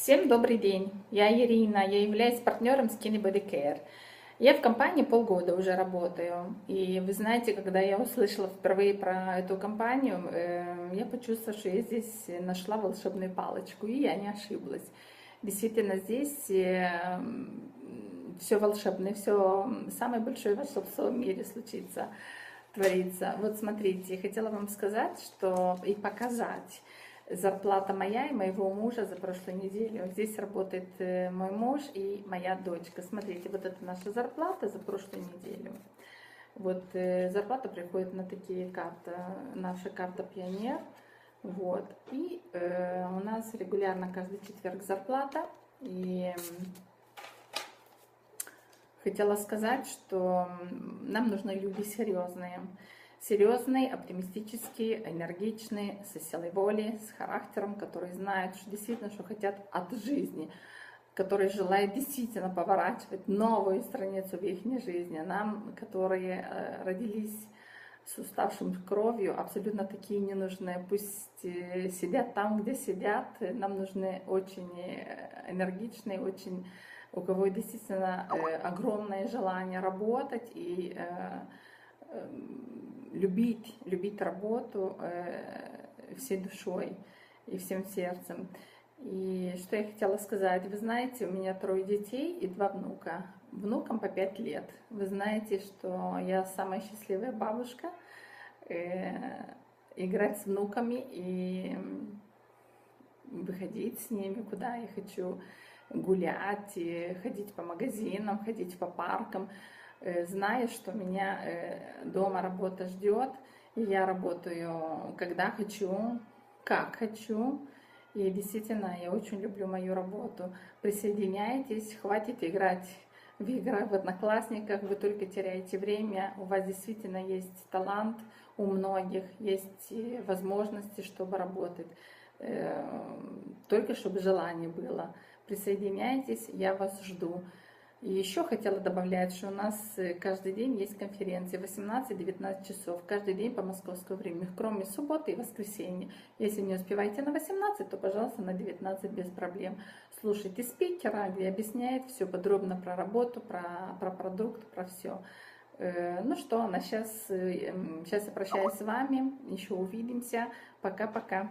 Всем добрый день, я Ирина, я являюсь партнером Skinny Body Care. Я в компании полгода уже работаю, и вы знаете, когда я услышала впервые про эту компанию, э, я почувствовала, что я здесь нашла волшебную палочку, и я не ошиблась. Действительно, здесь э, все волшебное, все самое большое волшебство в мире случится, творится. Вот смотрите, я хотела вам сказать, что и показать, зарплата моя и моего мужа за прошлую неделю. Здесь работает э, мой муж и моя дочка. Смотрите, вот это наша зарплата за прошлую неделю. Вот э, зарплата приходит на такие карты. Наша карта Пионер. Вот. И э, у нас регулярно каждый четверг зарплата. И хотела сказать, что нам нужны люди серьезные серьезный, оптимистический, энергичный, со силой воли, с характером, который знает, что действительно, что хотят от жизни, который желает действительно поворачивать новую страницу в их жизни. Нам, которые э, родились с уставшим кровью, абсолютно такие не нужны. Пусть э, сидят там, где сидят. Нам нужны очень э, энергичные, очень у кого действительно огромное желание работать и Эм, любить, любить работу э, всей душой и всем сердцем. И что я хотела сказать, вы знаете, у меня трое детей и два внука. Внукам по пять лет. Вы знаете, что я самая счастливая бабушка. Э, играть с внуками и выходить с ними, куда я хочу гулять, ходить по магазинам, ходить по паркам. Э, зная, что меня э, дома работа ждет, и я работаю, когда хочу, как хочу. И действительно, я очень люблю мою работу. Присоединяйтесь, хватит играть в игры в одноклассниках, вы только теряете время, у вас действительно есть талант, у многих есть возможности, чтобы работать, э, только чтобы желание было. Присоединяйтесь, я вас жду. И еще хотела добавлять, что у нас э, каждый день есть конференции 18-19 часов, каждый день по московскому времени, кроме субботы и воскресенья. Если не успеваете на 18, то, пожалуйста, на 19 без проблем. Слушайте спикера, где объясняет все подробно про работу, про, про продукт, про все. Э, ну что, на сейчас, сейчас э, я прощаюсь с вами, еще увидимся. Пока-пока.